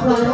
Papa.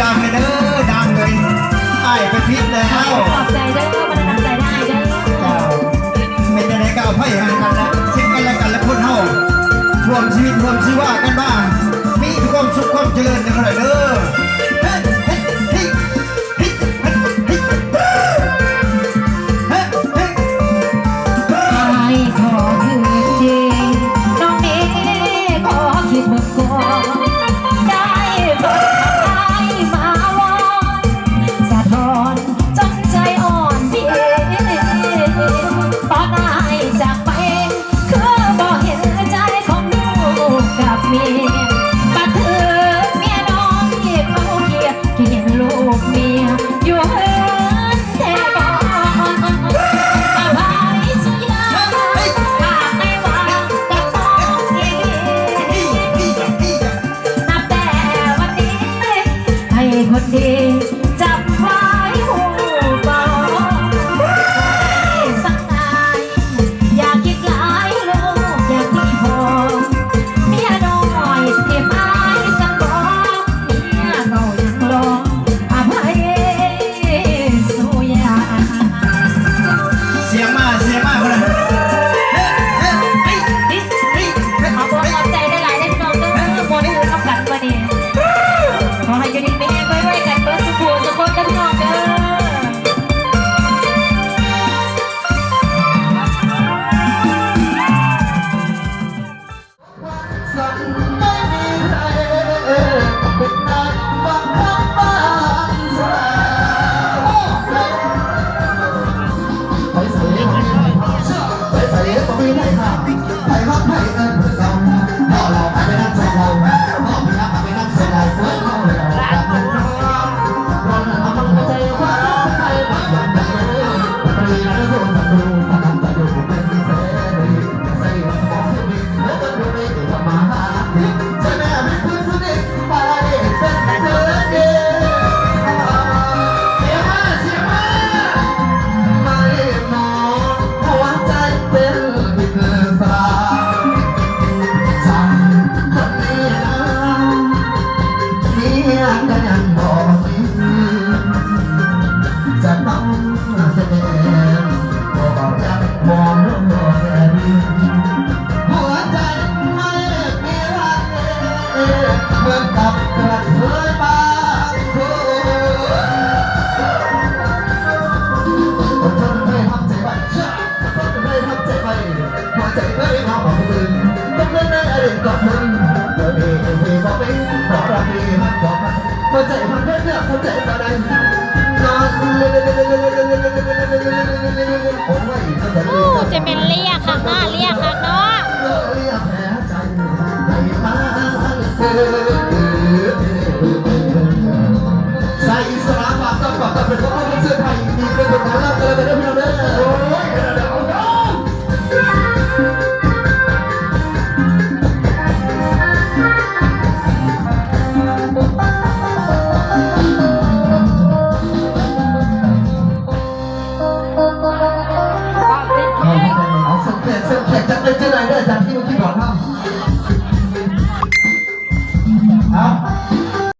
ยางเลยเด้อดังเลยไอ้ไปพิษเล้วขอบใจได้ก็มันขอบใจได้ได้ไม่จะได้ก้าวไพ่ห่างกันแล้วซึ่งกันและกันแล้วคนเฮาร่วมชีวิตร่วมชีวากันบ้างมีความสุขความเจริญกันเลยเด้อ one ไผ่หไผ่รักไผ่เงินเพื่อนเราพอเราไปไปนั่งโซเราพอพี่รักไปนั่งโซเรา หัอกจตโอ้เจมินเรียกค่ะ